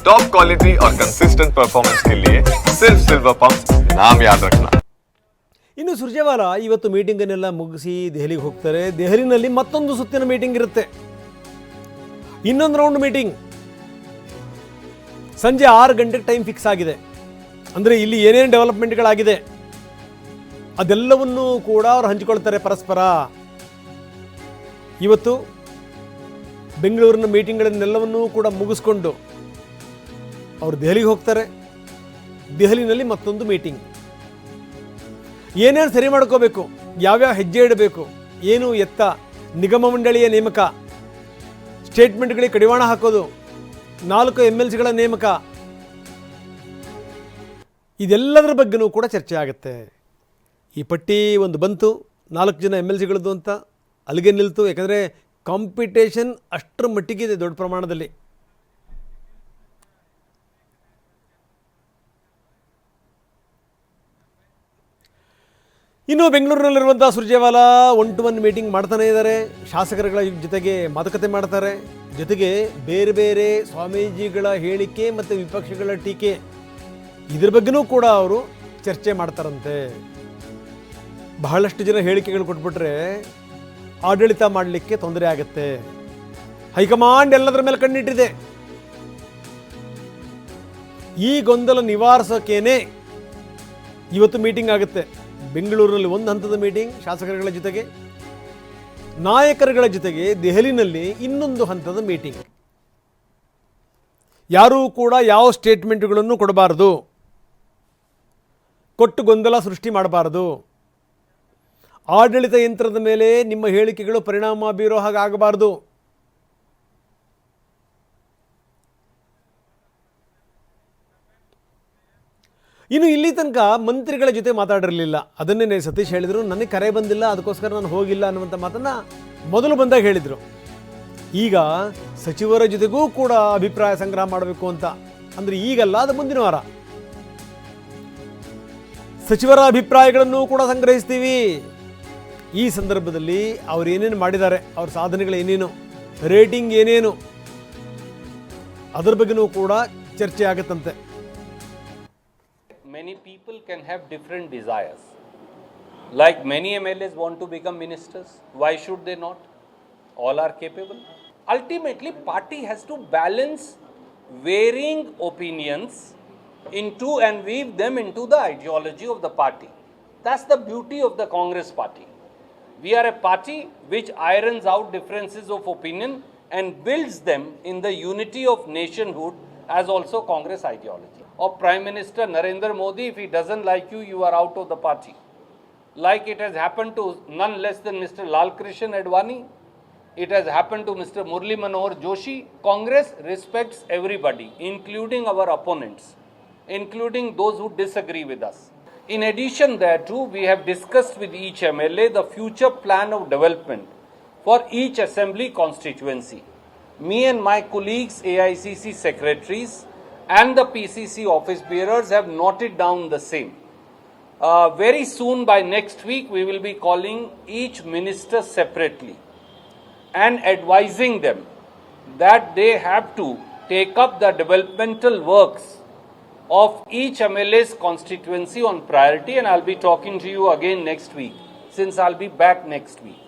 Top quality और consistent performance के लिए सिर्फ सिल्वर पंप नाम याद रखना ಇನ್ನು ಸುರ್ಜೇವಾಲ ಇವತ್ತು ಮೀಟಿಂಗನ್ನೆಲ್ಲ ಮುಗಿಸಿ ದೆಹಲಿಗೆ ಹೋಗ್ತಾರೆ ದೆಹಲಿನಲ್ಲಿ ಮತ್ತೊಂದು ಸುತ್ತಿನ ಮೀಟಿಂಗ್ ಇರುತ್ತೆ ಇನ್ನೊಂದು ರೌಂಡ್ ಮೀಟಿಂಗ್ ಸಂಜೆ ಆರು ಗಂಟೆಗೆ ಟೈಮ್ ಫಿಕ್ಸ್ ಆಗಿದೆ ಅಂದರೆ ಇಲ್ಲಿ ಏನೇನು ಡೆವಲಪ್ಮೆಂಟ್ಗಳಾಗಿದೆ ಅದೆಲ್ಲವನ್ನೂ ಕೂಡ ಅವ್ರು ಹಂಚಿಕೊಳ್ತಾರೆ ಪರಸ್ಪರ ಇವತ್ತು ಬೆಂಗಳೂರಿನ ಮೀಟಿಂಗ್ಗಳನ್ನೆಲ್ಲವನ್ನೂ ಕೂಡ ಮುಗಿಸ್ಕೊಂಡು ಅವರು ದೆಹಲಿಗೆ ಹೋಗ್ತಾರೆ. ದೆಹಲಿನಲ್ಲಿ ಮತ್ತೊಂದು ಮೀಟಿಂಗ್ ಏನೇನು ಸರಿ ಮಾಡ್ಕೋಬೇಕು, ಯಾವ್ಯಾವ ಹೆಜ್ಜೆ ಇಡಬೇಕು, ಏನು ಎತ್ತ, ನಿಗಮ ಮಂಡಳಿಯ ನೇಮಕ ಸ್ಟೇಟ್ಮೆಂಟ್ಗಳಿಗೆ ಕಡಿವಾಣ ಹಾಕೋದು, ನಾಲ್ಕು ಎಂ ಎಲ್ ಸಿಗಳ ನೇಮಕ, ಇದೆಲ್ಲದರ ಬಗ್ಗೆನೂ ಕೂಡ ಚರ್ಚೆ ಆಗುತ್ತೆ. ಈ ಪಟ್ಟಿ ಒಂದು ಬಂತು, ನಾಲ್ಕು ಜನ ಎಂ ಎಲ್ ಸಿಗಳದ್ದು ಅಂತ, ಅಲ್ಲಿಗೆ ನಿಲ್ತು, ಯಾಕಂದರೆ ಕಾಂಪಿಟೇಷನ್ ಅಷ್ಟರ ಮಟ್ಟಿಗೆ ಇದೆ ದೊಡ್ಡ ಪ್ರಮಾಣದಲ್ಲಿ. ಇನ್ನು ಬೆಂಗಳೂರಿನಲ್ಲಿರುವಂಥ Surjewala one to one meeting ಮಾಡ್ತಾನೆ ಇದ್ದಾರೆ. ಶಾಸಕರುಗಳ ಜೊತೆಗೆ ಮಾತುಕತೆ ಮಾಡ್ತಾರೆ. ಜೊತೆಗೆ ಬೇರೆ ಬೇರೆ ಸ್ವಾಮೀಜಿಗಳ ಹೇಳಿಕೆ ಮತ್ತು ವಿಪಕ್ಷಗಳ ಟೀಕೆ ಇದ್ರ ಬಗ್ಗೆನೂ ಕೂಡ ಅವರು ಚರ್ಚೆ ಮಾಡ್ತಾರಂತೆ. ಬಹಳಷ್ಟು ಜನ ಹೇಳಿಕೆಗಳು ಕೊಟ್ಬಿಟ್ರೆ ಆಡಳಿತ ಮಾಡಲಿಕ್ಕೆ ತೊಂದರೆ ಆಗುತ್ತೆ. ಹೈಕಮಾಂಡ್ ಎಲ್ಲದರ ಮೇಲೆ ಕಣ್ಣಿಟ್ಟಿದೆ. ಈ ಗೊಂದಲ ನಿವಾರಿಸೋಕೇನೆ ಇವತ್ತು ಮೀಟಿಂಗ್ ಆಗುತ್ತೆ. ಬೆಂಗಳೂರಿನಲ್ಲಿ ಒಂದು ಹಂತದ ಮೀಟಿಂಗ್ ಶಾಸಕರುಗಳ ಜೊತೆಗೆ, ನಾಯಕರುಗಳ ಜೊತೆಗೆ ದೆಹಲಿನಲ್ಲಿ ಇನ್ನೊಂದು ಹಂತದ ಮೀಟಿಂಗ್ ಯಾರೂ ಕೂಡ ಯಾವ ಸ್ಟೇಟ್ಮೆಂಟ್ಗಳನ್ನು ಕೊಡಬಾರದು. ಕೊಟ್ಟು ಗೊಂದಲ ಸೃಷ್ಟಿ ಮಾಡಬಾರದು. ಆಡಳಿತ ಯಂತ್ರದ ಮೇಲೆ ನಿಮ್ಮ ಹೇಳಿಕೆಗಳು ಪರಿಣಾಮ ಬೀರೋ ಹಾಗೆ ಇನ್ನು ಇಲ್ಲಿ ತನಕ ಮಂತ್ರಿಗಳ ಜೊತೆ ಮಾತಾಡಿರಲಿಲ್ಲ. ಅದನ್ನೇ ಸತೀಶ್ ಹೇಳಿದರು, ನನಗೆ ಕರೆ ಬಂದಿಲ್ಲ, ಅದಕ್ಕೋಸ್ಕರ ನಾನು ಹೋಗಿಲ್ಲ ಅನ್ನುವಂಥ ಮಾತನ್ನು ಮೊದಲು ಬಂದಾಗ ಹೇಳಿದರು. ಈಗ ಸಚಿವರ ಜೊತೆಗೂ ಕೂಡ ಅಭಿಪ್ರಾಯ ಸಂಗ್ರಹ ಮಾಡಬೇಕು ಅಂತ. ಅಂದರೆ ಈಗಲ್ಲ, ಅದು ಮುಂದಿನ ವಾರ. ಸಚಿವರ ಅಭಿಪ್ರಾಯಗಳನ್ನು ಕೂಡ ಸಂಗ್ರಹಿಸ್ತೀವಿ. ಈ ಸಂದರ್ಭದಲ್ಲಿ ಅವ್ರು ಏನೇನು ಮಾಡಿದ್ದಾರೆ, ಅವ್ರ ಸಾಧನೆಗಳು ಏನೇನು, ರೇಟಿಂಗ್ ಏನೇನು, ಅದರ ಬಗ್ಗೆನೂ ಕೂಡ ಚರ್ಚೆ ಆಗುತ್ತಂತೆ. Many people can have different desires. Like many MLAs want to become ministers, why should they not? All are capable. Ultimately, party has to balance varying opinions into and weave them into the ideology of the party. That's the beauty of the Congress party. We are a party which irons out differences of opinion and builds them in the unity of nationhood as also Congress ideology. Of Prime Minister Narendra Modi, if he doesn't like you, you are out of the party. Like it has happened to none less than Mr. Lal Krishan Advani, it has happened to Mr. Murli Manohar Joshi. Congress respects everybody, including our opponents, including those who disagree with us. In addition thereto, we have discussed with each MLA the future plan of development for each assembly constituency. Me and my colleagues, AICC secretaries, and the PCC office bearers have noted down the same. Uh, very soon, by next week, we will be calling each minister separately and advising them that they have to take up the developmental works of each MLA's constituency on priority. And I'll be talking to you again next week, since I'll be back next week.